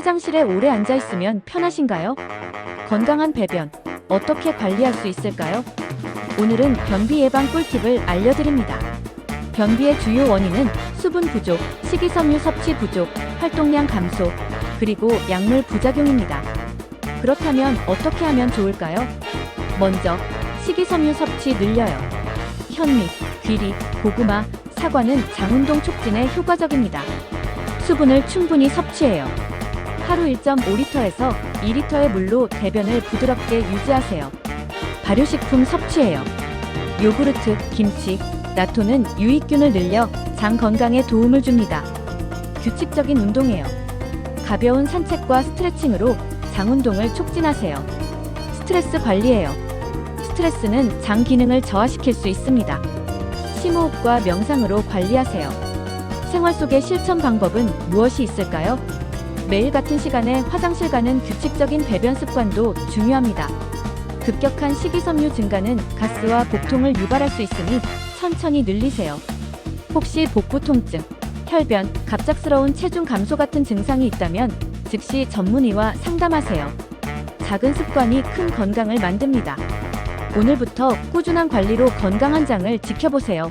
화장실에 오래 앉아 있으면 편하신가요? 건강한 배변 어떻게 관리할 수 있을까요? 오늘은 변비 예방 꿀팁을 알려드립니다. 변비의 주요 원인은 수분 부족, 식이섬유 섭취 부족, 활동량 감소, 그리고 약물 부작용입니다. 그렇다면 어떻게 하면 좋을까요? 먼저 식이섬유 섭취 늘려요. 현미, 귀리, 고구마, 사과는 장운동 촉진에 효과적입니다. 수분을 충분히 섭취해요. 하루 1.5리터에서 2리터의 물로 대변을 부드럽게 유지하세요. 발효식품 섭취해요. 요구르트, 김치, 나토는 유익균을 늘려 장 건강에 도움을 줍니다. 규칙적인 운동해요. 가벼운 산책과 스트레칭으로 장 운동을 촉진하세요. 스트레스 관리해요. 스트레스는 장 기능을 저하시킬 수 있습니다. 심호흡과 명상으로 관리하세요. 생활 속의 실천 방법은 무엇이 있을까요? 매일 같은 시간에 화장실 가는 규칙적인 배변 습관도 중요합니다. 급격한 식이섬유 증가는 가스와 복통을 유발할 수 있으니 천천히 늘리세요. 혹시 복부 통증, 혈변, 갑작스러운 체중 감소 같은 증상이 있다면 즉시 전문의와 상담하세요. 작은 습관이 큰 건강을 만듭니다. 오늘부터 꾸준한 관리로 건강한 장을 지켜보세요.